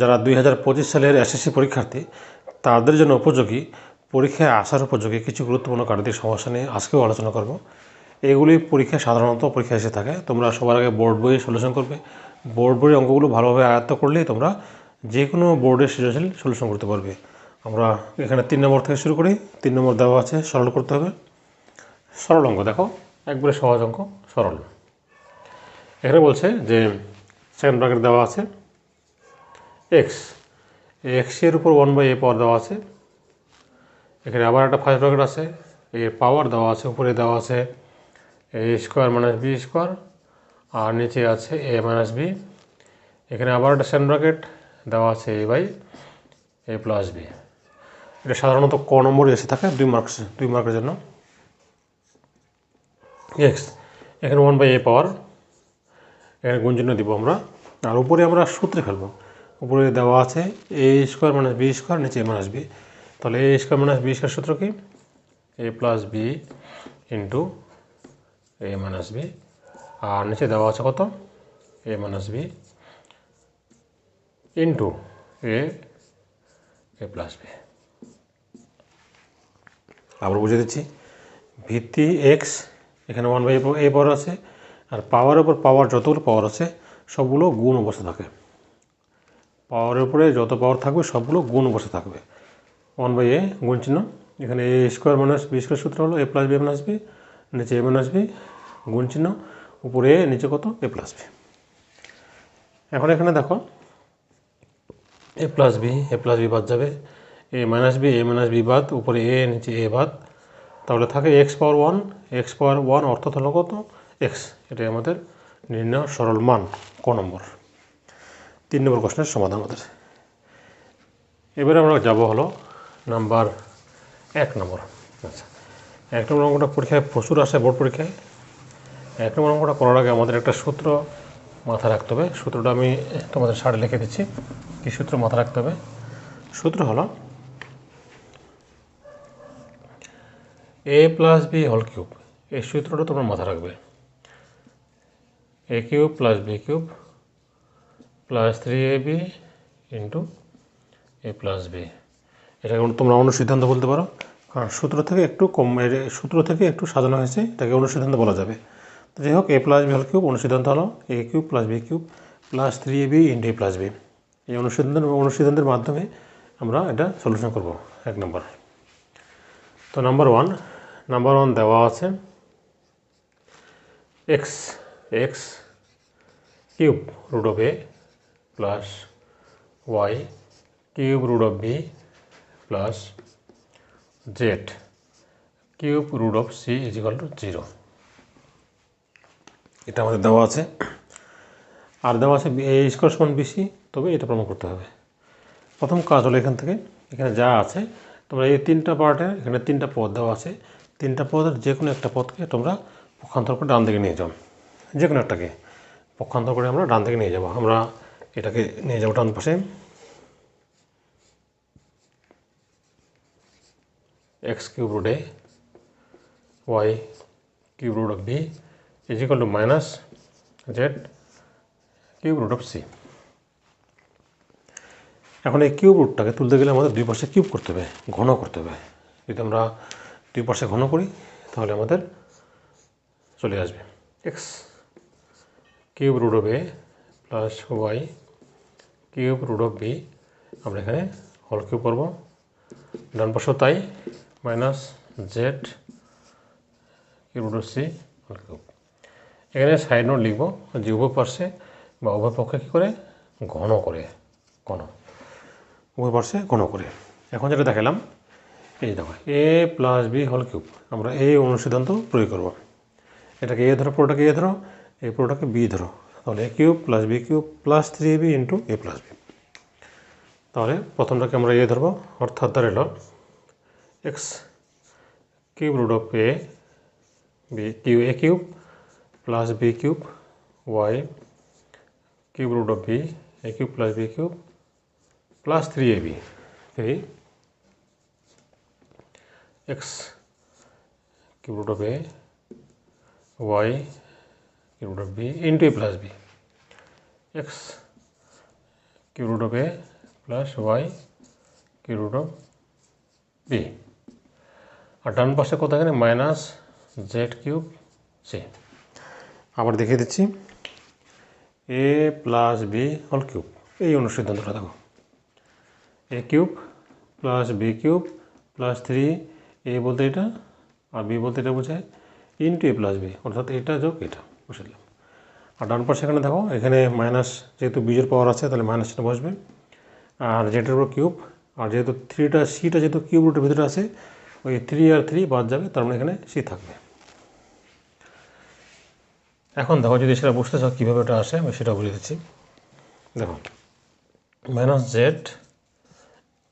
যারা দুই হাজার পঁচিশ সালের এসএসসি পরীক্ষার্থী, তাদের জন্য উপযোগী পরীক্ষায় আসার উপযোগী কিছু গুরুত্বপূর্ণ গাণিতিক সমস্যা নিয়ে আজকেও আলোচনা করব। এগুলি পরীক্ষায় সাধারণত পরীক্ষায় এসে থাকে। তোমরা সবার আগে বোর্ড বইয়ে সলিউশন করবে। বোর্ড বইয়ের অঙ্কগুলো ভালোভাবে আয়ত্ত করলেই তোমরা যে কোনো বোর্ডের সৃজনশীল সলিউশন করতে পারবে। আমরা এখানে তিন নম্বর থেকে শুরু করি। তিন নম্বর দেওয়া আছে, সরল করতে হবে। সরল অঙ্ক দেখো। একবারে সহজ অঙ্ক, সরল। এখানে বলছে যে সেকেন্ড ব্র্যাকেট দেওয়া আছে। এক্স এক্সের উপর ওয়ান বাই এ পাওয়ার দেওয়া আছে। এখানে আবার একটা ফার্স্ট ব্র্যাকেট আছে। এর পাওয়ার দেওয়া আছে, উপরে দেওয়া আছে a square minus b square আর নিচে আছে এ মাইনাস বি এখানে আবার একটা সেকেন্ড ব্র্যাকেট দেওয়া আছে a by a plus b এটা সাধারণত ক নম্বর এসে থাকে, দুই মার্কস দুই মার্কের জন্য। এক্স এখানে ওয়ান বাই এ পাওয়ার এখানে গুঞ্জন্য দিব আমরা। আর উপরে আমরা সূত্রে ফেলব। উপরে দেওয়া আছে a square minus b square নিচে মাইনাস বি তাহলে a square minus b square সূত্র কি? A plus b into a minus b আর নিচে দেওয়া আছে কত? A minus b into a a plus b আবার বুঝে দিচ্ছি। ভিত্তি এক্স এখানে ওয়ান বাই এ পাওয়ার আছে। আর পাওয়ারের উপর পাওয়ার যতগুলো পাওয়ার আছে, সবগুলো গুণ অবস্থা থাকে। পাওয়ারের উপরে যত পাওয়ার থাকবে, সবগুলো গুণ অবস্থা থাকবে। ওয়ান বাই এ গুণ চিহ্ন। এখানে a square minus b square সূত্র হলো a plus b minus b নিচে এ মাইনাস বি গুণ চিহ্ন। উপরে এ নিচে কত? এ প্লাস বি এখন এখানে দেখো a plus b a plus b বাদ যাবে। A minus b a minus b বাদ, উপরে এ নিচে এ বাদ। তাহলে থাকে x power one x power one অর্থাৎ হলো কত? এক্স এটাই আমাদের নির্ণয় সরল মান, ক নম্বর। তিন নম্বর প্রশ্নের সমাধান আমাদের। এবারে আমরা যাব হলো নাম্বার এক নম্বর। আচ্ছা এক নম্বর অঙ্কটা পরীক্ষায় প্রচুর আসে, বোর্ড পরীক্ষায়। এক নম্বর অঙ্কটা করার আগে আমাদের একটা সূত্র মাথায় রাখতে হবে। সূত্রটা আমি তোমাদের সাড়ে লিখে দিচ্ছি। কী সূত্র মাথায় রাখতে হবে? সূত্র হলো a plus b whole cube এই সূত্রটা তোমরা মাথায় রাখবে। A cube plus b cube plus three a b into a plus b এটাকে তোমরা অনুসিদ্ধান্ত বলতে পারো। কারণ সূত্র থেকে একটু কম সূত্র থেকে একটু সাজানো হয়েছে, এটাকে অনুসিদ্ধান্ত বলা যাবে। তো যাই হোক a plus b whole cube অনুসিদ্ধান্ত হলো a cube plus b cube plus three a b into a plus b এই অনুসিদ্ধান্ত অনুসিদ্ধান্তের মাধ্যমে আমরা এটা সলিউশন করব, এক নম্বর তো নাম্বার ওয়ান নাম্বার ওয়ান দেওয়া আছে x x cube root of a plus y cube root of b plus z cube root of c is equal to zero এটা আমাদের দেওয়া আছে। আর দেওয়া আছে এ স্কোয়ার সমান বিসি তবে এটা প্রমাণ করতে হবে। প্রথম কাজ হলো এখান থেকে এখানে যা আছে তোমরা এই তিনটা পার্টে এখানে তিনটা পদ দেওয়া আছে। তিনটা পদের যে কোনো একটা পদকে তোমরা পক্ষান্তর করে ডান দিকে নিয়ে যাও। যে কোনো একটাকে পক্ষান্তর করে আমরা ডান দিকে নিয়ে যাব। আমরা এটাকে নিয়ে যাব ডান পাশে। X cube root a y cube root of b is equal to minus z cube root of c এখন এই কিউব রুটটাকে তুলতে গেলে আমাদের দুই পাশে কিউব করতে হবে, ঘন করতে হবে। যদি আমরা দুই পাশে ঘন করি, তাহলে আমাদের চলে আসবে। X cube root of a plus y cube root of b আমরা এখানে হল কিউব করব। ডান পাশেও তাই minus z cube root of c whole cube. এখানে সাইড নোট লিখব, যে উভয় পার্শ্বে বা উভয় পক্ষে কী করে? ঘন করে, ঘন। উভয় পার্শ্বে ঘন করে। এখন যেটা দেখালাম, এই দেখো a plus b whole cube, আমরা এই অনুসিদ্ধান্ত প্রয়োগ করব। এটাকে এ ধরো, পুরোটাকে এ ধরো, এই পুরোটাকে বি ধরো। তাহলে a cube plus b cube plus three b into a plus b তাহলে প্রথমটাকে আমরা এ ধরবো, অর্থাৎ দাঁড়াল x cube root of a b cube a cube plus b cube y cube root of b a cube plus b cube plus three a b three x cube root of a y cube root of b into a plus b. X cube root of a plus y cube root of b. আর ডান পাশে কত এখানে minus Z cube C. আবার দেখিয়ে দিচ্ছি। A plus b whole cube. এই অনুসিদ্ধান্তটা দেখো। A cube plus b cube plus three a বলতে এটা, আর বি বলতে এটা বোঝায় ইন্টু এ প্লাস বি। অর্থাৎ এটা যোগ এটা। বসে দিলাম। আর ডান পাশে এখানে দেখো, এখানে মাইনাস যেহেতু বিজের পাওয়ার আছে, তাহলে মাইনাস মাইনাসটা বসবে। আর জেটের উপর কিউব আর যেহেতু থ্রিটা সিটা যেহেতু কিউব রুটের ভিতরে আছে, ওই থ্রি আর থ্রি বাদ যাবে, তার মানে এখানে সি থাকবে। এখন দেখো, যদি সেটা বুঝতে চাও কীভাবে ওটা আসে, আমি সেটা বলে দিচ্ছি। দেখো minus z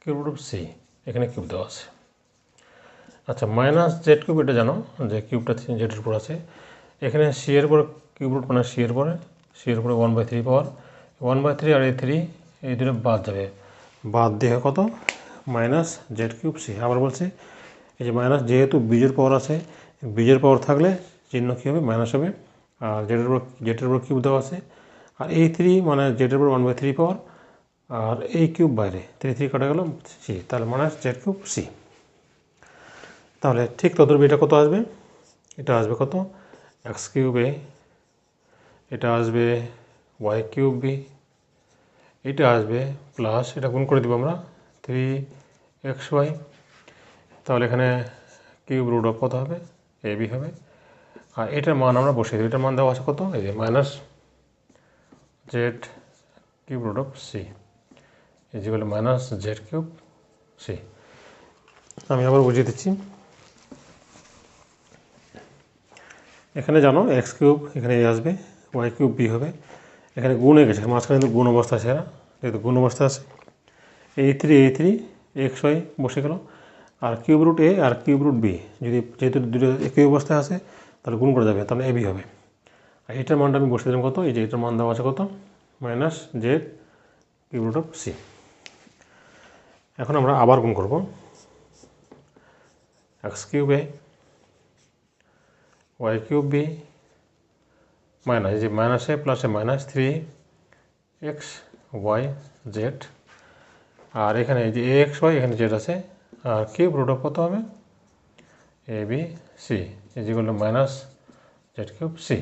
cube root of c এখানে কিউব দেওয়া আছে। আচ্ছা মাইনাস জেড কিউব এটা জানো যে কিউবটা জেডের উপর আছে এখানে সি এর পরে কিউব রুট মানে সি এর পরে সি এর পরে one by three power one by three আর এই থ্রি এই দুটো বাদ যাবে। বাদ দিয়ে কত? মাইনাস জেড কিউব সি আবার বলছি, এই যে মাইনাস যেহেতু বীজের পাওয়ার আছে বীজের পাওয়ার থাকলে চিহ্ন কী হবে? মাইনাস হবে। আর জেডের উপর জেডের উপর কিউব দেওয়া আছে। আর এই থ্রি মানে জেডের উপর ওয়ান বাই থ্রি পাওয়ার আর এই কিউব বাইরে। থ্রি থ্রি কাটা গেল সি তাহলে মাইনাস জেড কিউব সি তাহলে ঠিক তদুরবি এটা কত আসবে? এটা আসবে কত? এক্স কিউব এটা আসবে ওয়াই কিউব বি এটা আসবে প্লাস এটা গুণ করে দেবো আমরা থ্রি এক্স ওয়াই তাহলে এখানে কিউব রুট অফ কত হবে? এ বি হবে। আর এটার মান আমরা বসিয়ে দিই এটার মান দেওয়া আছে কত? এই যে minus z cube root of c is equal minus z cube c আমি আবার বুঝিয়ে দিচ্ছি। এখানে জানো এক্স কিউব, এখানে এ আসবে ওয়াই কিউব বি হবে। এখানে গুণে গেছে মাঝখানে কিন্তু গুণ অবস্থা আছে না যেহেতু গুণ অবস্থা আছে। এই থ্রি এই থ্রি এক্স ওয়াই বসে গেল। আর কিউব রুট এ আর কিউব রুট বি যদি যেহেতু দুটো একই অবস্থায় আছে, তাহলে গুণ করা যাবে, তাহলে এ বি হবে। আর এটার মানটা আমি বসে দিলাম কত? এই যে এটার মান দেওয়া আছে কত? Minus z cube root of c এখন আমরা আবার গুণ করব। X cube a y cube b minus যে minus a plus minus three x y z আর এখানে এই যে এক্স ওয়াই এখানে জেড আছে। আর কিউব রুট অফ কত হবে? A b c equal to minus z cube c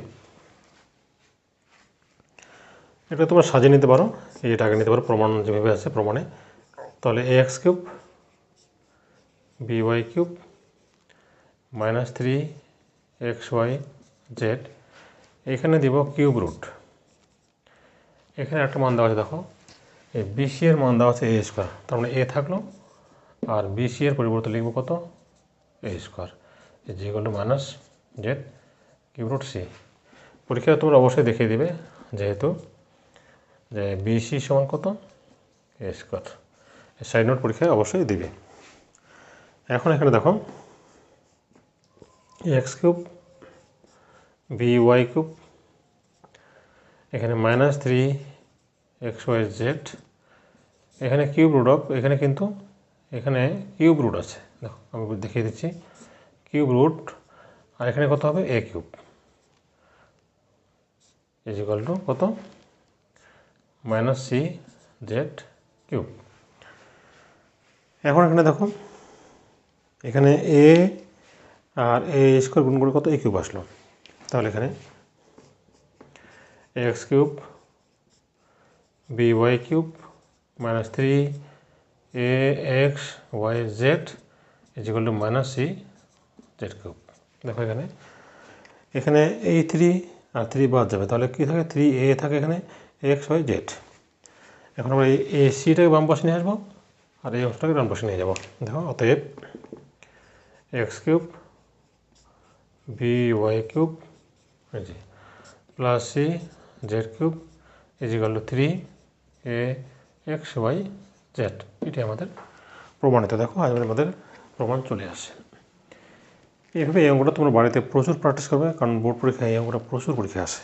এটা তোমরা সাজিয়ে নিতে পারো। এই এটা আগে নিতে পারো, প্রমাণ যেভাবে আছে প্রমাণে। তাহলে a x cube b y cube minus three x y z এখানে দিব কিউব রুট। এখানে একটা মান দেওয়া আছে, দেখো। এই বিসি এর মান দেওয়া আছে এ স্কোয়ার তার মানে এ থাকল, আর বিসি এর পরিবর্তে লিখব কত? এ স্কোয়ার যেগুলো minus z cube root c পরীক্ষায় তোমরা অবশ্যই দেখিয়ে দিবে, যেহেতু যে বিসি সমান কত? এ স্কোয়ার সাইড নোট পরীক্ষায় অবশ্যই দিবে। এখন এখানে দেখো x cube b y cube এখানে minus three x y z এখানে কিউব রুট অফ এখানে কিন্তু, এখানে কিউব রুট আছে। দেখো, আমি দেখিয়ে দিচ্ছি। কিউব রুট আর এখানে কত হবে? A cube is equal to কত? মাইনাস সি জেড কিউব এখন এখানে দেখো, এখানে এ আর এ স্কোয়ার গুণ করে কত? এ কিউব আসলো। তাহলে এখানে x cube b y cube minus three a x y z is equal to minus c z cube দেখো এখানে। এখানে এই থ্রি আর থ্রি বাদ যাবে। তাহলে কী থাকে? থ্রি এ থাকে এখানে এক্স ওয়াই জেড এখন আমরা এই সিটাকে বাম পাশে নিয়ে আসব, আর এই অংশটাকে ডান পাশে নিয়ে যাব। দেখো, অতএব x cube b y cube যে plus c z cube is equal to three a x y z এটি আমাদের প্রমাণিত, দেখো, আজ আমাদের প্রমাণ চলে আসে। এইভাবে এই অঙ্কটা তোমরা বাড়িতে প্রচুর প্র্যাকটিস করবে, কারণ বোর্ড পরীক্ষায় এই অঙ্কটা প্রচুর পরীক্ষা আসে।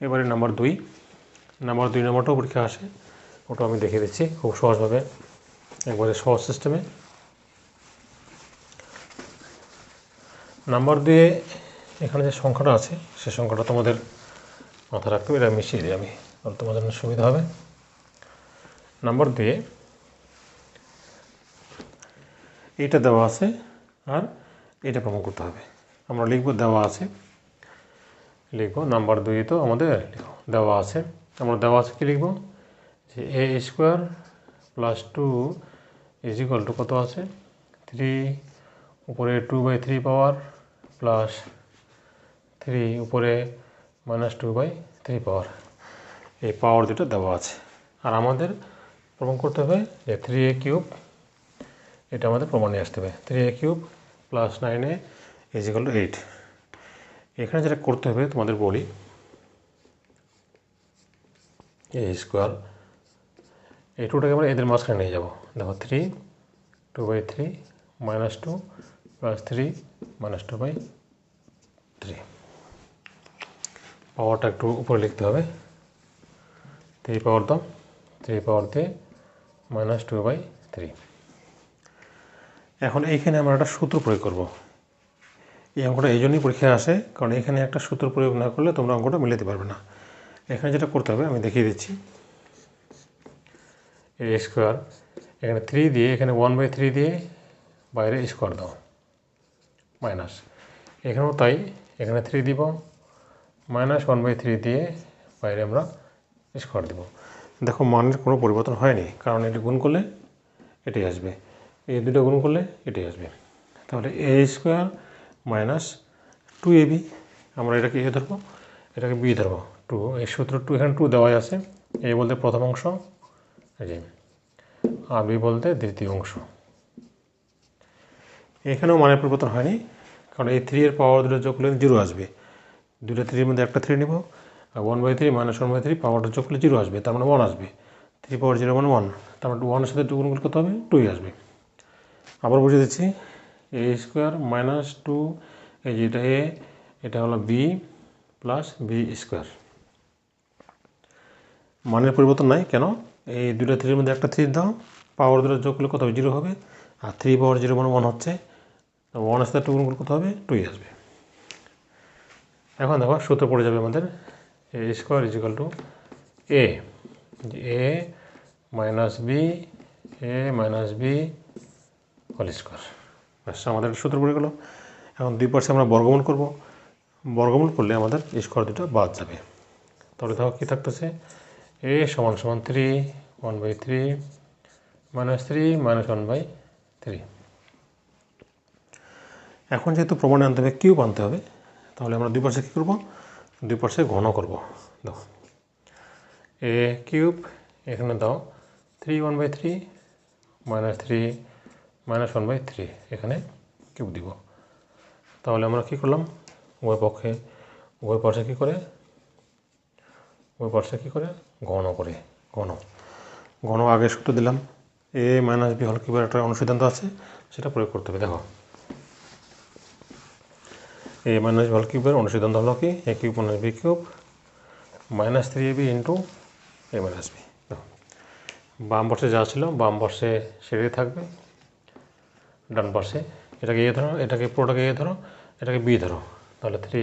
এবারে নাম্বার দুই নাম্বার দুই নম্বরটাও পরীক্ষা আসে, ওটা আমি দেখিয়ে দিচ্ছি খুব সহজভাবে, একবারে সহজ সিস্টেমে নাম্বার দুয়ে এখানে যে সংখ্যাটা আছে, সে সংখ্যাটা তোমাদের মাথা রাখতে হবে, এটা মিশিয়ে দিই আমি। তাহলে তোমাদের জন্য সুবিধা হবে। নাম্বার দুয়ে এটা দেওয়া আছে আর এটা প্রমাণ করতে হবে। আমরা লিখব দেওয়া আছে। লিখব, নাম্বার দুই তো আমাদের দেওয়া আছে। আমরা দেওয়া আছে কি লিখব? যে a square plus two is equal to কত আছে? থ্রি, উপরে two by three power plus three উপরে minus two by three power এই পাওয়ার দুটো দেওয়া আছে। আর আমাদের প্রমাণ করতে হবে যে থ্রি এ কিউব এটা আমাদের প্রমাণে আসতে হবে। Three a cube plus nine a is equal to eight এখানে যেটা করতে হবে তোমাদের বলি এ স্কোয়ার এই টুটাকে আমরা এদের মাঝখানে নিয়ে যাব। দেখো three two by three minus two plus three minus two by three পাওয়ারটা একটু উপরে লিখতে হবে। থ্রি পাওয়ার দাম থ্রি পাওয়ার দিয়ে মাইনাস টু বাই থ্রি এখন এইখানে আমরা একটা সূত্র প্রয়োগ করব। এই অঙ্কটা এই জন্যই পরীক্ষায় আসে, কারণ এখানে একটা সূত্র প্রয়োগ না করলে তোমরা অঙ্কটা মিলাতে পারবে না। এখানে যেটা করতে হবে, আমি দেখিয়ে দিচ্ছি। এ স্কোয়ার এখানে থ্রি দিয়ে, এখানে ওয়ান বাই থ্রি দিয়ে বাইরে স্কোয়ার দাও। মাইনাস এখানেও তাই, এখানে থ্রি দিব মাইনাস ওয়ান বাই থ্রি দিয়ে বাইরে আমরা স্কোয়ার দিব। দেখো মানের কোনো পরিবর্তন হয়নি, কারণ এটি গুণ করলে এটাই আসবে। এই দুটো গুণ করলে এটাই আসবে। তাহলে a square minus two a b আমরা এটাকে এ ধরবো, এটাকে বি ধরবো। টু এই সূত্র টু এখানে টু দেওয়াই আছে এ বলতে প্রথম অংশ যে আর বি বলতে দ্বিতীয় অংশ। এখানেও মানের পরিবর্তন হয়নি কারণ এই থ্রি এর পাওয়ার দুটো যোগ করলে জিরো আসবে। দুটো থ্রির মধ্যে একটা থ্রি নেব, আর one by three minus one by three পাওয়ারটা যোগ করলে জিরো আসবে, তার মানে ওয়ান আসবে। থ্রি পাওয়ার জিরো মানে ওয়ান তার মানে ওয়ানের সাথে টু গুণ কত হবে? টুই আসবে। আবার বুঝে দিচ্ছি এ স্কোয়ার মাইনাস টু এই যেটা এ এটা হলো বি প্লাস বি স্কোয়ার মানের পরিবর্তন নাই, কেন? এই দুটো থ্রির মধ্যে একটা থ্রি দাও পাওয়ার দুটো যোগ করলে কত হবে? জিরো হবে, আর থ্রি পাওয়ার জিরো মানে ওয়ান হচ্ছে ওয়ানের সাথে টু গুণ করতে হবে টুই আসবে। এখন দেখো, সূত্র পড়ে যাবে আমাদের। A square is equal to a a minus b a minus b whole square ব্যাস, আমাদের সূত্র পড়ে গেলো। এখন দুই পাশে আমরা বর্গমূল করব। বর্গমূল করলে আমাদের স্কোয়ার দুটো বাদ যাবে। তাহলে দেখো কী থাকতেছে? এ সমান সমান three one by three minus three minus one by three এখন যেহেতু প্রমাণে আনতে হবে, কিউব আনতে হবে, তাহলে আমরা দুই পাশে কী করব? দুই পাশে ঘন করব। দেখো। এ কিউব, এখানে দাও। Three one by three minus three minus one by three, এখানে কিউব দিব। তাহলে আমরা কী করলাম? উভয় পক্ষে, উভয় পাশে কী করে? উভয় পাশে কী করে? ঘন করে, ঘন। ঘন আগে সূত্র দিলাম। এ মাইনাস বি হল কিউবের একটা অনুসিদ্ধান্ত আছে, সেটা প্রয়োগ করতে হবে। দেখো। এ মাইনাস হল কিউবের অনুসিদ্ধান্ত হলো কি? A cube minus b cube minus three a b into a minus b বাম পাশে যা ছিল, বাম পাশে সেটাই থাকবে। ডান পাশে এটাকে এ ধরো, এটাকে পুরোটাকে এ ধরো, এটাকে বি ধরো। তাহলে three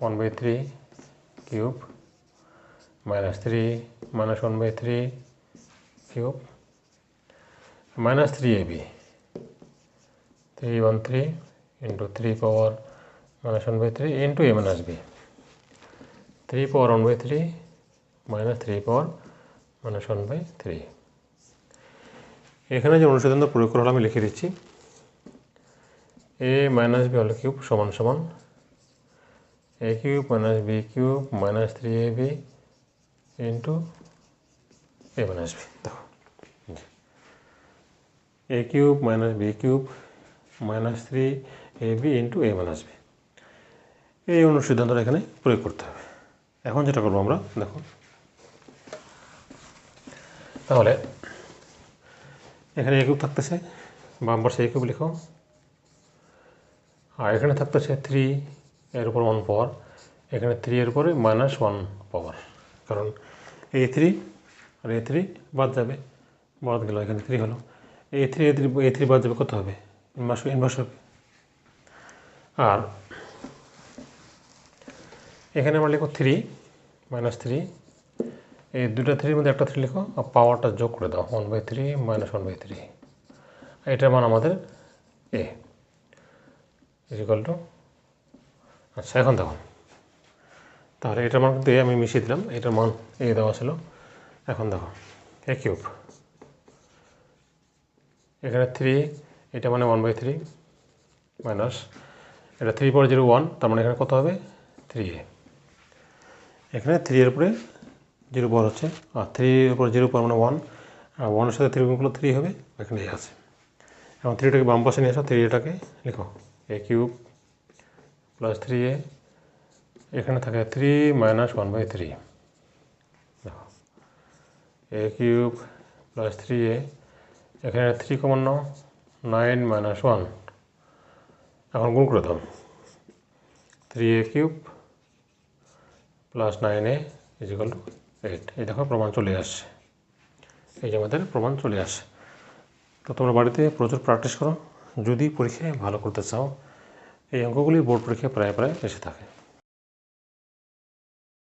one by three cube minus three minus one by three cube minus three a b three one three into three power minus one by three into a minus b three power one by three minus three power minus one by three এখানে যে অনুসিদ্ধান্ত প্রয়োগ করা হলো, আমি লিখে দিচ্ছি। A minus b whole cube সমান সমান a cube minus b cube minus three a b into a minus b দেখো। A cube minus b cube minus three a b into a minus b এই অনুসিদ্ধান্তটা এখানে প্রয়োগ করতে হবে। এখন যেটা করব আমরা, দেখো। তাহলে, এখানে এ কিউব থাকতেছে, বাম পাশে এ কিউব লিখো। আর এখানে থাকতেছে থ্রি এর উপর ওয়ান পাওয়ার এখানে থ্রি এর উপরে মাইনাস ওয়ান পাওয়ার কারণ এই থ্রি আর এ থ্রি বাদ যাবে। বাদ গেল, এখানে থ্রি হলো। A three a three a three বাদ যাবে, কত হবে? ইনভার্স ইনভার্স হবে। আর এখানে আমরা লিখো থ্রি মাইনাস থ্রি এই দুটা থ্রির মধ্যে একটা থ্রি লিখো, আর পাওয়ারটা যোগ করে দাও one by three minus one by three এটার মান আমাদের এ ইজিকাল টু আচ্ছা এখন দেখুন তাহলে এটার মান এ আমি মিশিয়ে দিলাম, এটার মান এ দেওয়া ছিল। এখন দেখো এ কিউব এখানে থ্রি এটা মানে ওয়ান বাই থ্রি মাইনাস এটা থ্রি পর জিরো ওয়ান তার মানে এখানে কত হবে? থ্রি এ এখানে থ্রি এর উপরে জিরো পর হচ্ছে। আর থ্রি এর উপরে জিরো পর মানে ওয়ান আর ওয়ানের সাথে থ্রি গুণগুলো থ্রি হবে, এখানে এ আছে। এবং থ্রিটাকে বাম পাশে নিয়ে আসো থ্রি এটাকে লিখো। A cube plus three a এখানে থাকে three minus one by three দেখো। A cube plus three a এখানে থ্রি কমন নাও নাইন মাইনাস ওয়ান এখন গুণ করে দাও। Three a cube plus nine a is equal to eight এই দেখো প্রমাণ চলে আসছে। এই যে আমাদের প্রমাণ চলে আসে তো তোমরা বাড়িতে প্রচুর প্র্যাকটিস করো। যদি পরীক্ষায় ভালো করতে চাও, এই অঙ্কগুলি বোর্ড পরীক্ষায় প্রায় প্রায় এসে থাকে।